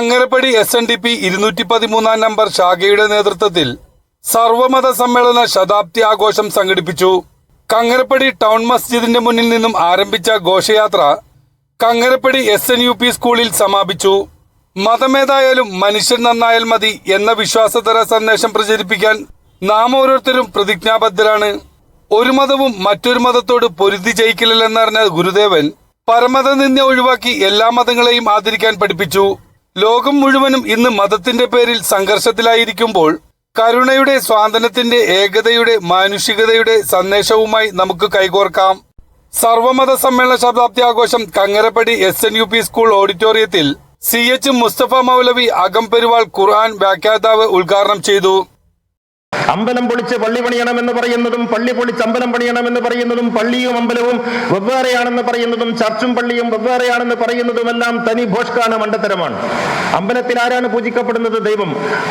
Kangarappady S N D P ഇരുന്നൂറ്റി പതിമൂന്നാം number ശാഖയുടെ നേതൃത്വത്തിൽ സർവമത സമ്മേളന ശതാബ്ദി ആഘോഷം സംഘടിപ്പിച്ചു. കങ്ങരപ്പടി ടൗൺ മസ്ജിദിന്റെ മുന്നിൽ നിന്നും ആരംഭിച്ച ഘോഷയാത്ര Kangarappady S N U P സ്കൂളിൽ സമാപിച്ചു. മതമേതായാലും മനുഷ്യൻ നന്നായാൽ മതി എന്ന വിശ്വാസതര സന്ദേശം പ്രചരിപ്പിക്കാൻ നാം ഓരോരുത്തരും പ്രതിജ്ഞാബദ്ധരാണ്. ഒരു മതവും മറ്റൊരു മതത്തോട് പൊരുതി ജയിക്കില്ലെന്നറിഞ്ഞ ഗുരുദേവൻ പരമത നിന്ദ ഒഴിവാക്കി എല്ലാ മതങ്ങളെയും ആദരിക്കാൻ പഠിപ്പിച്ചു. ലോകം മുഴുവനും ഇന്ന് മതത്തിന്റെ പേരിൽ സംഘർഷത്തിലായിരിക്കുമ്പോൾ കരുണയുടെ സ്വാതന്ത്ര്യത്തിന്റെ ഏകതയുടെ മാനുഷികതയുടെ സന്ദേശവുമായി നമുക്ക് കൈകോർക്കാം. സർവമത സമ്മേളന ശതാബ്ദി ആഘോഷം Kangarappady S N U P school ഓഡിറ്റോറിയത്തിൽ സി എച്ച് മുസ്തഫ മൗലവി അകം പെരുവാൾ ഖുർആൻ വ്യാഖ്യാതാവ് ഉദ്ഘാടനം ചെയ്തു. അമ്പലം പൊളിച്ച് പള്ളി പണിയണമെന്ന് പറയുന്നതും പള്ളി പൊളിച്ച് അമ്പലം പണിയണമെന്ന് പറയുന്നതും പള്ളിയും അമ്പലവും വെവ്വേറെയാണെന്ന് പറയുന്നതും ചർച്ചും പള്ളിയും വെവ്വേറെയാണെന്ന് പറയുന്നതുമെല്ലാം തനി ഭോഷ്കാന മണ്ടത്തരമാണ്. അമ്പലത്തിൽ ആരാണ് പൂജിക്കപ്പെടുന്നത് ദൈവം?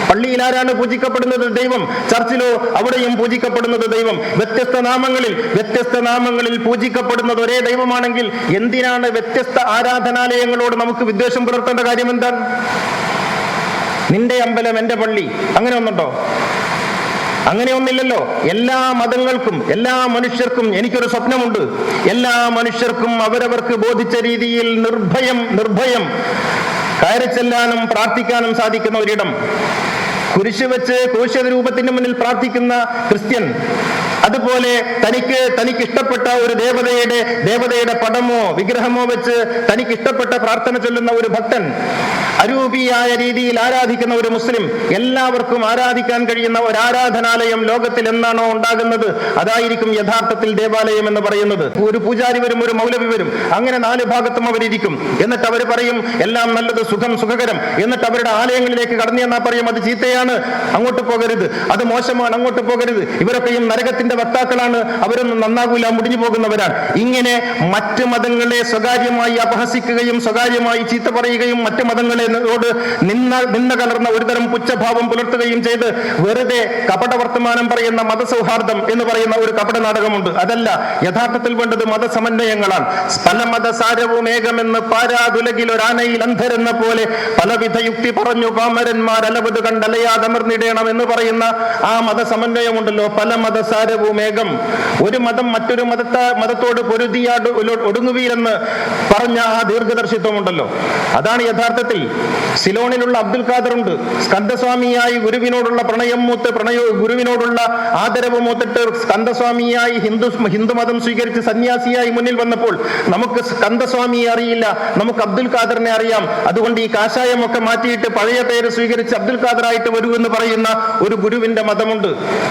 പള്ളിയിൽ ആരാണ് പൂജിക്കപ്പെടുന്നത് ദൈവം? ചർച്ചിലോ അവിടെയും പൂജിക്കപ്പെടുന്നത് ദൈവം. വ്യത്യസ്ത നാമങ്ങളിൽ വ്യത്യസ്ത നാമങ്ങളിൽ പൂജിക്കപ്പെടുന്നത് ഒരേ ദൈവമാണെങ്കിൽ എന്തിനാണ് വ്യത്യസ്ത ആരാധനാലയങ്ങളോട് നമുക്ക് വിദ്വേഷം പുലർത്തേണ്ട കാര്യം എന്താണ് നിന്റെ അമ്പലം എന്റെ പള്ളി അങ്ങനെ ഒന്നുണ്ടോ? അങ്ങനെയൊന്നില്ലല്ലോ എല്ലാ മതങ്ങൾക്കും എല്ലാ മനുഷ്യർക്കും എനിക്കൊരു സ്വപ്നമുണ്ട്. എല്ലാ മനുഷ്യർക്കും അവരവർക്ക് ബോധിച്ച രീതിയിൽ നിർഭയം നിർഭയം കയറി ചെല്ലാനും പ്രാർത്ഥിക്കാനും സാധിക്കുന്ന ഒരിടം. കുരിശ് വെച്ച് കോശ രൂപത്തിന്റെ മുന്നിൽ പ്രാർത്ഥിക്കുന്ന ക്രിസ്ത്യൻ അതുപോലെ തനിക്ക് തനിക്ക് ഇഷ്ടപ്പെട്ട ഒരു ദേവതയുടെ ദേവതയുടെ പടമോ വിഗ്രഹമോ വെച്ച് തനിക്ക് ഇഷ്ടപ്പെട്ട പ്രാർത്ഥന ചൊല്ലുന്ന ഒരു ഭക്തൻ അരൂപിയായ രീതിയിൽ ആരാധിക്കുന്ന ഒരു മുസ്ലിം എല്ലാവർക്കും ആരാധിക്കാൻ കഴിയുന്ന ഒരു ആരാധനാലയം ലോകത്തിൽ എന്നാണോ ഉണ്ടാകുന്നത് അതായിരിക്കും യഥാർത്ഥത്തിൽ ദേവാലയം എന്ന് പറയുന്നത്. ഒരു പൂജാരി വരും ഒരു മൗലവി വരും അങ്ങനെ നാല് ഭാഗത്തും അവരിരിക്കും. എന്നിട്ട് അവർ പറയും എല്ലാം നല്ലത് സുഖം സുഖകരം. എന്നിട്ട് അവരുടെ ആലയങ്ങളിലേക്ക് കടന്നു എന്നാ പറയും അത് ചീത്തയാണ് അങ്ങോട്ട് പോകരുത്. അത് മോശമാണ് അങ്ങോട്ട് പോകരുത്. ഇവരൊക്കെയും നരകത്തിന്റെ വക്താക്കളാണ്. അവരൊന്നും നന്നാകൂല മുടിഞ്ഞു പോകുന്നവരാണ്. ഇങ്ങനെ മറ്റ് മതങ്ങളെ സ്വകാര്യമായി അപഹസിക്കുകയും സ്വകാര്യമായി ചീത്ത പറയുകയും മറ്റ് മതങ്ങളെയോട് നിന്ന നിന്ന കലർന്ന ഒരുതരം പുച്ഛഭാവം പുലർത്തുകയും ചെയ്ത് വെറുതെ കപട വർത്തമാനം പറയുന്ന മതസൗഹാർദ്ദം എന്ന് പറയുന്ന ഒരു കപട നാടകമുണ്ട്. അതല്ല യഥാർത്ഥത്തിൽ വേണ്ടത് മതസമന്വയങ്ങളാണ്. പല മതസാരവും ഏകമെന്ന് പാരാതുലകിൽ ഒരാനയിൽ അന്ധരെന്ന പോലെ പലവിധ യുക്തി പറഞ്ഞു പാമരന്മാർ അലവത് കണ്ടലയാതമർന്നിടേണം എന്ന് പറയുന്ന ആ മതസമന്വയമുണ്ടല്ലോ. പല മതസാരവും ഏകം ഒരു മതം മറ്റൊരു മതത്തെ മതത്തോട് പൊരുതിയാട് ഒടുങ്ങുവീരെന്ന് പറഞ്ഞ ആ ദീർഘദർശിത്വമുണ്ടല്ലോ. അതാണ് യഥാർത്ഥത്തിൽ. സിലോണിലുള്ള അബ്ദുൽ ഖാദർ ഉണ്ട് സ്കന്ദസ്വാമിയായി ഗുരുവിനോടുള്ള പ്രണയം മൂത്ത് പ്രണയ ഗുരുവിനോടുള്ള ആദരവ് മൂത്തിട്ട് സ്കന്ദസ്വാമിയായി ഹിന്ദു ഹിന്ദുമതം സ്വീകരിച്ച് സന്യാസിയായി മുന്നിൽ വന്നപ്പോൾ നമുക്ക് സ്കന്ദസ്വാമിയെ അറിയില്ല. നമുക്ക് അബ്ദുൽ ഖാദറിനെ അറിയാം. അതുകൊണ്ട് ഈ കാഷായം ഒക്കെ മാറ്റിയിട്ട് പഴയ പേര് സ്വീകരിച്ച് അബ്ദുൽ ഖാദറായിട്ട് വരൂ എന്ന് പറയുന്ന ഒരു ഗുരുവിന്റെ മതമുണ്ട്.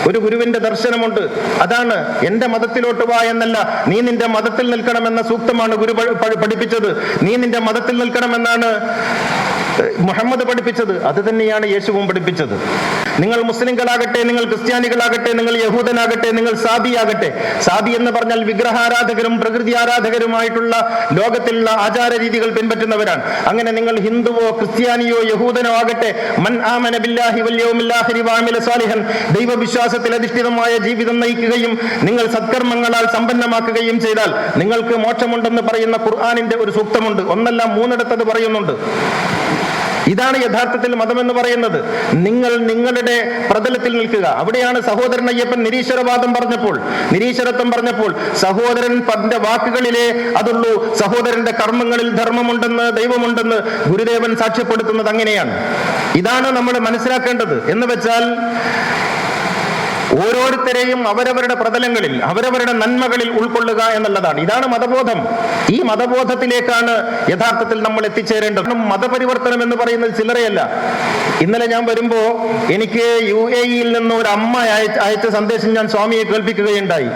ഒരു ഗുരുവിന്റെ ദർശനമുണ്ട്. അതാണ് എന്റെ മതത്തിലോട്ട് വാ എന്നല്ല. നീ നിന്റെ മതത്തിൽ നിൽക്കണമെന്ന സൂക്തമാണ് ഗുരു പഠിപ്പിച്ചത്. നീ നിന്റെ മതത്തിൽ നിൽക്കണമെന്നാണ് മുഹമ്മദ് പഠിപ്പിച്ചത് അത് തന്നെയാണ് യേശുവും പഠിപ്പിച്ചത്. നിങ്ങൾ മുസ്ലിങ്ങളാകട്ടെ നിങ്ങൾ ക്രിസ്ത്യാനികളാകട്ടെ നിങ്ങൾ യഹൂദനാകട്ടെ നിങ്ങൾ സാബിയാകട്ടെ സാദി എന്ന് പറഞ്ഞാൽ വിഗ്രഹാരാധകരും പ്രകൃതി ആരാധകരുമായിട്ടുള്ള ലോകത്തിലുള്ള ആചാര രീതികൾ പിൻപറ്റുന്നവരാണ്. അങ്ങനെ നിങ്ങൾ ഹിന്ദുവോ ക്രിസ്ത്യാനിയോ യഹൂദനോ ആകട്ടെ മൻ ആമന ബില്ലാഹി ദൈവവിശ്വാസത്തിൽ അധിഷ്ഠിതമായ ജീവിതം നയിക്കുകയും നിങ്ങൾ സത്കർമ്മങ്ങളാൽ സമ്പന്നമാക്കുകയും ചെയ്താൽ നിങ്ങൾക്ക് മോക്ഷമുണ്ടെന്ന് പറയുന്ന ഖുർആാനിന്റെ ഒരു സൂക്തമുണ്ട്. ഒന്നല്ല മൂന്നിടത്തത് പറയുന്നുണ്ട്. ഇതാണ് യഥാർത്ഥത്തിൽ മതമെന്ന് പറയുന്നത്. നിങ്ങൾ നിങ്ങളുടെ പ്രതലത്തിൽ നിൽക്കുക. അവിടെയാണ് സഹോദരൻ അയ്യപ്പൻ നിരീശ്വരവാദം പറഞ്ഞപ്പോൾ നിരീശ്വരത്വം പറഞ്ഞപ്പോൾ സഹോദരൻ തന്റെ വാക്കുകളിലെ അതുള്ളൂ. സഹോദരന്റെ കർമ്മങ്ങളിൽ ധർമ്മമുണ്ടെന്ന് ദൈവമുണ്ടെന്ന് ഗുരുദേവൻ സാക്ഷ്യപ്പെടുത്തുന്നത് അങ്ങനെയാണ്. ഇതാണ് നമ്മൾ മനസ്സിലാക്കേണ്ടത്. എന്ന് വെച്ചാൽ ഓരോരുത്തരെയും അവരവരുടെ പ്രതലങ്ങളിൽ അവരവരുടെ നന്മകളിൽ ഉൾക്കൊള്ളുക എന്നുള്ളതാണ്. ഇതാണ് മതബോധം. ഈ മതബോധത്തിലേക്കാണ് യഥാർത്ഥത്തിൽ നമ്മൾ എത്തിച്ചേരേണ്ടത്. മതപരിവർത്തനം എന്ന് പറയുന്നത് ചില്ലറയല്ല. ഇന്നലെ ഞാൻ വരുമ്പോ എനിക്ക് യു എ ഇയിൽ നിന്ന് ഒരു അമ്മ അയച്ച സന്ദേശം ഞാൻ സ്വാമിയെ കേൾപ്പിക്കുകയുണ്ടായി.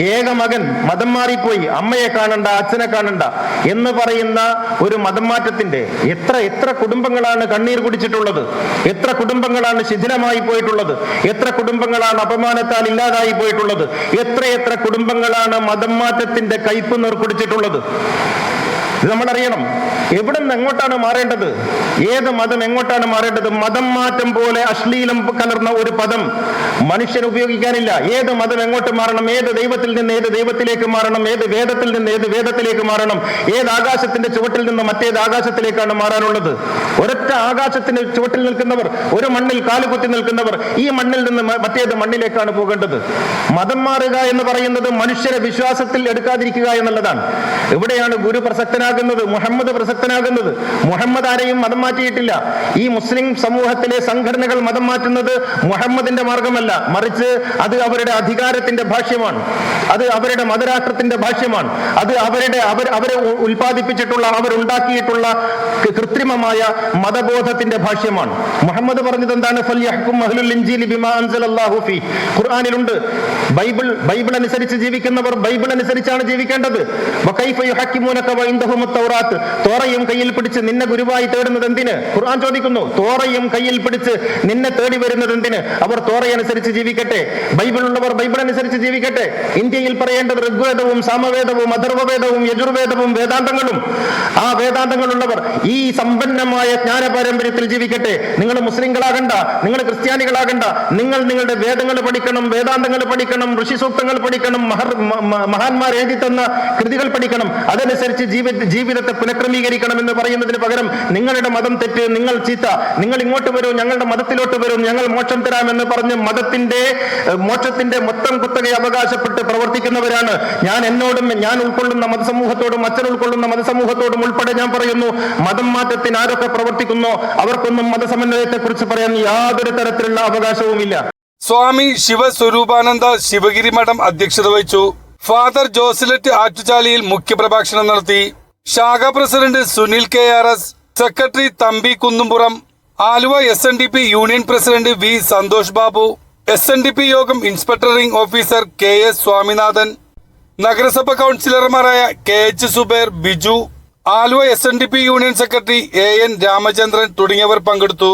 ഏക മകൻ മതം മാറിപ്പോയി. അമ്മയെ കാണണ്ട അച്ഛനെ കാണണ്ട എന്ന് പറയുന്ന ഒരു മതം മാറ്റത്തിന്റെ എത്ര എത്ര കുടുംബങ്ങളാണ് കണ്ണീർ കുടിച്ചിട്ടുള്ളത്? എത്ര കുടുംബങ്ങളാണ് ശിഥിലമായി പോയിട്ടുള്ളത്? എത്ര കുടുംബങ്ങളാണ് അപമാനത്താൽ ഇല്ലാതായി പോയിട്ടുള്ളത്? എത്ര എത്ര കുടുംബങ്ങളാണ് മതം മാറ്റത്തിന്റെ കയ്പ് നീർ കുടിച്ചിട്ടുള്ളത്? ഇത് നമ്മൾ അറിയണം എവിടെ നിന്ന് എങ്ങോട്ടാണ് മാറേണ്ടത്? ഏത് മതം എങ്ങോട്ടാണ് മാറേണ്ടത്? മതം മാറ്റം പോലെ അശ്ലീലം കലർന്ന ഒരു പദം മനുഷ്യൻ ഉപയോഗിക്കാനില്ല. ഏത് മതം എങ്ങോട്ട് മാറണം? ഏത് ദൈവത്തിൽ നിന്ന് ഏത് ദൈവത്തിലേക്ക് മാറണം? ഏത് വേദത്തിൽ നിന്ന് ഏത് വേദത്തിലേക്ക് മാറണം? ഏത് ആകാശത്തിന്റെ ചുവട്ടിൽ നിന്ന് മറ്റേത് ആകാശത്തിലേക്കാണ് മാറാനുള്ളത്? ഒരൊറ്റ ആകാശത്തിന്റെ ചുവട്ടിൽ നിൽക്കുന്നവർ ഒരു മണ്ണിൽ കാലുകുത്തി നിൽക്കുന്നവർ ഈ മണ്ണിൽ നിന്ന് മറ്റേത് മണ്ണിലേക്കാണ് പോകേണ്ടത്. മതം മാറുക എന്ന് പറയുന്നത് മനുഷ്യരെ വിശ്വാസത്തിൽ എടുക്കാതിരിക്കുക എന്നുള്ളതാണ്. എവിടെയാണ് ഗുരു പ്രസക്തനാകുന്നത് മുഹമ്മദ് പ്രസക്തനാകുന്നത്. മുഹമ്മദ് ആരെയും മതം മാറ്റിയിട്ടില്ല. ഈ മുസ്ലിം സമൂഹത്തിലെ സംഘടനകൾ മതം മാറ്റുന്നത് മുഹമ്മദിന്റെ മാർഗമല്ല. മറിച്ച് അത് അവരുടെ അധികാരത്തിന്റെ ഭാഷ്യമാണ്. അത് അവരുടെ മതരാഷ്ട്രത്തിന്റെ ഭാഷ്യമാണ്. അത് അവരുടെ അവർ അവരെ ഉൽപ്പാദിപ്പിച്ചിട്ടുള്ള അവരുണ്ടാക്കിയിട്ടുള്ള കൃത്രിമമായ മതബോധത്തിന്റെ ഭാഷ്യമാണ്. മുഹമ്മദ് പറഞ്ഞത് എന്താണ്? ഖുർആാനിലുണ്ട്. ബൈബിൾ ബൈബിൾ അനുസരിച്ച് ജീവിക്കുന്നവർ ബൈബിൾ അനുസരിച്ചാണ് ജീവിക്കേണ്ടത്. തൗറാത്ത്. തോറയും കയ്യിൽ പിടിച്ച് നിന്നെ ഗുരുവായി തേടുന്നത് എന്തിന് ഖുർആൻ ചോദിക്കുന്നു. തോറയും കയ്യിൽ പിടിച്ച് നിന്നെ തേടി വരുന്നത് എന്തിന് അവർ തോറയനുസരിച്ച് ജീവിക്കട്ടെ. ബൈബിൾ ഉള്ളവർ ബൈബിൾ അനുസരിച്ച് ജീവിക്കട്ടെ. ഇന്ത്യയിൽ പറയേണ്ടത് ഋഗ്വേദവും സാമവേദവും അഥർവവേദവും യജുർവേദവും വേദാന്തങ്ങളും. ആ വേദാന്തങ്ങളുള്ളവർ ഈ സമ്പന്നമായ ജ്ഞാന പാരമ്പര്യത്തിൽ ജീവിക്കട്ടെ. നിങ്ങൾ മുസ്ലിങ്ങളാകണ്ട നിങ്ങൾ ക്രിസ്ത്യാനികളാകണ്ട നിങ്ങൾ നിങ്ങളുടെ വേദങ്ങൾ പഠിക്കണം വേദാന്തങ്ങൾ പഠിക്കണം ഋഷിസൂക്തങ്ങൾ പഠിക്കണം മഹർ മഹാന്മാർ എഴുതി തന്ന കൃതികൾ പഠിക്കണം. അതനുസരിച്ച് ജീവിത ജീവിതത്തെ പുനഃക്രമീകരിക്കണം എന്ന് പറയുന്നതിന് പകരം നിങ്ങളുടെ മതം തെറ്റ് നിങ്ങൾ ചീത്ത നിങ്ങൾ ഇങ്ങോട്ട് വരൂ ഞങ്ങളുടെ മതത്തിലോട്ട് വരൂ ഞങ്ങൾ മോക്ഷം തരാമെന്ന് പറഞ്ഞ് മതത്തിന്റെ മോക്ഷത്തിന്റെ മൊത്തം കുത്തക അവകാശപ്പെട്ട് പ്രവർത്തിക്കുന്നവരാണ്. ഞാൻ എന്നോടും ഞാൻ ഉൾക്കൊള്ളുന്ന മതസമൂഹത്തോടും അച്ഛൻ ഉൾക്കൊള്ളുന്ന മതസമൂഹത്തോടും ഉൾപ്പെടെ ഞാൻ പറയുന്നു മതം മാറ്റത്തിന് ആരൊക്കെ പ്രവർത്തിക്കുന്നോ അവർക്കൊന്നും മതസമന്വയത്തെ കുറിച്ച് പറയാൻ യാതൊരു തരത്തിലുള്ള അവകാശവുമില്ല. സ്വാമി ശിവസ്വരൂപാനന്ദ ശിവഗിരി മഠം അധ്യക്ഷത വഹിച്ചു. ഫാദർ ജോസിലറ്റ് ആറ്റുചാലിയിൽ മുഖ്യപ്രഭാഷണം നടത്തി. ശാഖാ president Sunil K R S secretary Thampi Kunnumpuram Aluva S N D P union president V Santhosh Babu S N D P Yogam inspecting officer K S Swaminathan നഗരസഭ കൗൺസിലർമാരായ K H Subair Biju Aluva S N D P union secretary A N Ramachandran തുടങ്ങിയവർ പങ്കെടുത്തു.